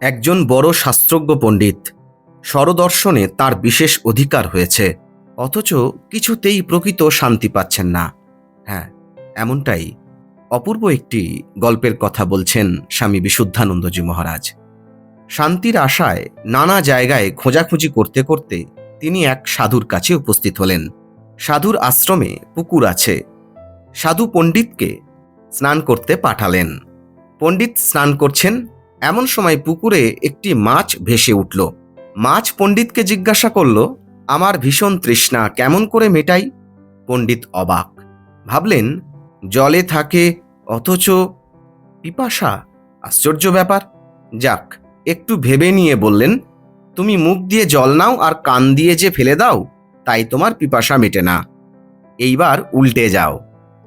একজন বড় শাস্ত্রজ্ঞ পণ্ডিত। স্বরদর্শনে তার বিশেষ অধিকার হয়েছে, অথচ কিছুতেই প্রকৃত শান্তি পাচ্ছেন না। হ্যাঁ এমনটাই। অপূর্ব একটি গল্পের কথা বলছেন স্বামী বিশুদ্ধানন্দজি মহারাজ। শান্তির আশায় নানা জায়গায় খোঁজাখুঁজি করতে করতে তিনি এক সাধুর কাছে উপস্থিত হলেন। সাধুর আশ্রমে পুকুর আছে। সাধু পণ্ডিতকে স্নান করতে পাঠালেন। পণ্ডিত স্নান করছেন এমন সময় পুকুরে একটি মাছ ভেসে উঠল। মাছ পণ্ডিতকে জিজ্ঞাসা করল, আমার ভীষণ তৃষ্ণা, কেমন করে মেটাই? পণ্ডিত অবাক। ভাবলেন, জলে থাকে, অথচ পিপাসা, আশ্চর্য ব্যাপার। যাক, একটু ভেবে নিয়ে বললেন, তুমি মুখ দিয়ে জল নাও আর কান দিয়ে যে ফেলে দাও, তাই তোমার পিপাসা মেটে না। এইবার উল্টে যাও,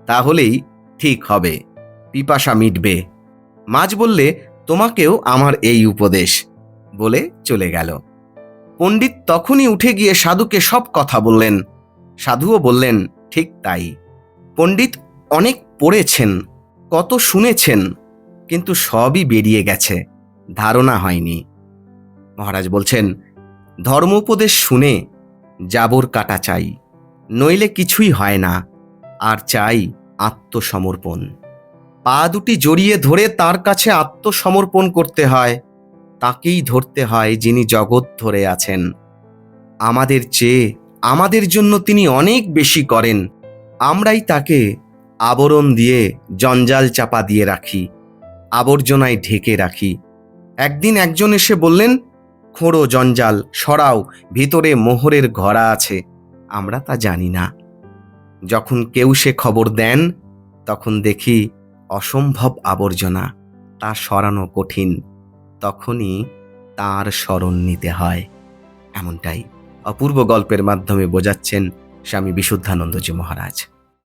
তাহলেই ঠিক হবে, পিপাসা মিটবে। মাছ বললে তোমাকেও আমার এই উপদেশ বলে চলে গেল। পণ্ডিত তখনই উঠে গিয়ে সাধুকে সব কথা বললেন। সাধুও বললেন, ঠিক তাই। পণ্ডিত অনেক পড়েছেন, কত শুনেছেন, কিন্তু সবই বেরিয়ে গেছে, ধারণা হয়নি। মহারাজ বলছেন ধর্ম উপদেশ শুনে জাবর কাটা চাই, নইলে কিছুই হয় না, আর চাই আত্মসমর্পণ। পা দুটি জড়িয়ে ধরে তার কাছে আত্মসমর্পণ করতে হয়। তাকেই ধরতে হয় যিনি জগৎ ধরে আছেন। আমাদের চেয়ে আমাদের জন্য তিনি অনেক বেশি করেন। আমরাই তাকে আবরণ দিয়ে জঞ্জাল চাপা দিয়ে রাখি, আবর্জনায় ঢেকে রাখি। একদিন একজন এসে বললেন, খোঁড়ো জঞ্জাল, সরাও, ভিতরে মোহরের ঘরা আছে, আমরা তা জানি না। যখন কেউ সে খবর দেন, তখন দেখি অসম্ভব আবর্জনা তা সরানো কঠিন, তখনই তার স্মরণ নিতে হয়। এমনটাই অপূর্ব গল্পের মাধ্যমে বোঝাচ্ছেন স্বামী বিশুদ্ধানন্দজি মহারাজ।